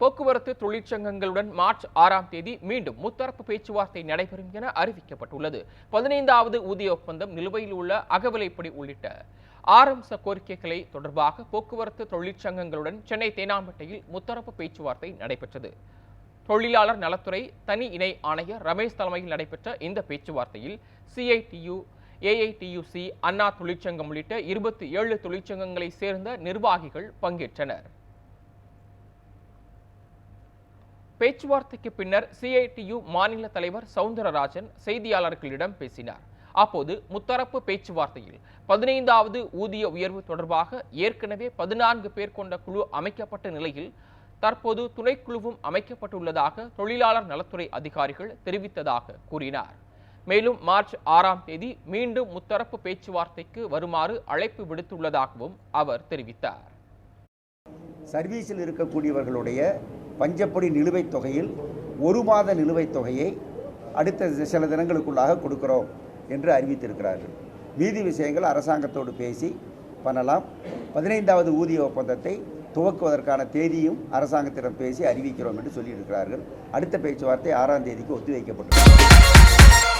போக்குவரத்து தொழிற்சங்கங்களுடன் மார்ச் ஆறாம் தேதி மீண்டும் முத்தரப்பு பேச்சுவார்த்தை நடைபெறும் என அறிவிக்கப்பட்டுள்ளது. பதினைந்தாவது ஊதிய ஒப்பந்தம் நிலுவையில் உள்ள அகவிலைப்படி உள்ளிட்ட ஆரம்ச கோரிக்கைகளை தொடர்பாக போக்குவரத்து தொழிற்சங்கங்களுடன் சென்னை தேனாம்பேட்டையில் முத்தரப்பு பேச்சுவார்த்தை நடைபெற்றது. தொழிலாளர் நலத்துறை தனி இணை ஆணையர் ரமேஷ் தலைமையில் நடைபெற்ற இந்த பேச்சுவார்த்தையில் சிஐடியு ஏஐடியுசி அண்ணா தொழிற்சங்கம் உள்ளிட்ட இருபத்தி ஏழு தொழிற்சங்கங்களை சேர்ந்த நிர்வாகிகள் பங்கேற்றனர். பேச்சுவார்த்தைக்கு பின்னர் சிஐடியு மாநில தலைவர் சவுந்தரராஜன் செய்தியாளர்களிடம் பேசினார். அப்போது முத்தரப்பு பேச்சுவார்த்தையில் பதினைந்தாவது ஊதிய உயர்வு தொடர்பாக ஏற்கனவே பதினான்கு பேர் கொண்ட குழு அமைக்கப்பட்ட நிலையில் தற்போது துணைக்குழுவும் அமைக்கப்பட்டுள்ளதாக தொழிலாளர் நலத்துறை அதிகாரிகள் தெரிவித்ததாக கூறினார். மேலும் மார்ச் ஆறாம் தேதி மீண்டும் முத்தரப்பு பேச்சுவார்த்தைக்கு வருமாறு அழைப்பு விடுத்துள்ளதாகவும் அவர் தெரிவித்தார். சர்வீஸில் இருக்கக்கூடியவர்களுடைய பஞ்சப்படி நிலுவைத் தொகையில் ஒரு மாத நிலுவைத் தொகையை அடுத்த சில தினங்களுக்குள்ளாக கொடுக்கிறோம் என்று அறிவித்திருக்கிறார்கள். மீதி விஷயங்கள் அரசாங்கத்தோடு பேசி பண்ணலாம். பதினைந்தாவது ஊதிய ஒப்பந்தத்தை துவக்குவதற்கான தேதியும் அரசாங்கத்திடம் பேசி அறிவிக்கிறோம் என்று சொல்லியிருக்கிறார்கள். அடுத்த பேச்சுவார்த்தை ஆறாம் தேதிக்கு ஒத்திவைக்கப்பட்டுள்ளது.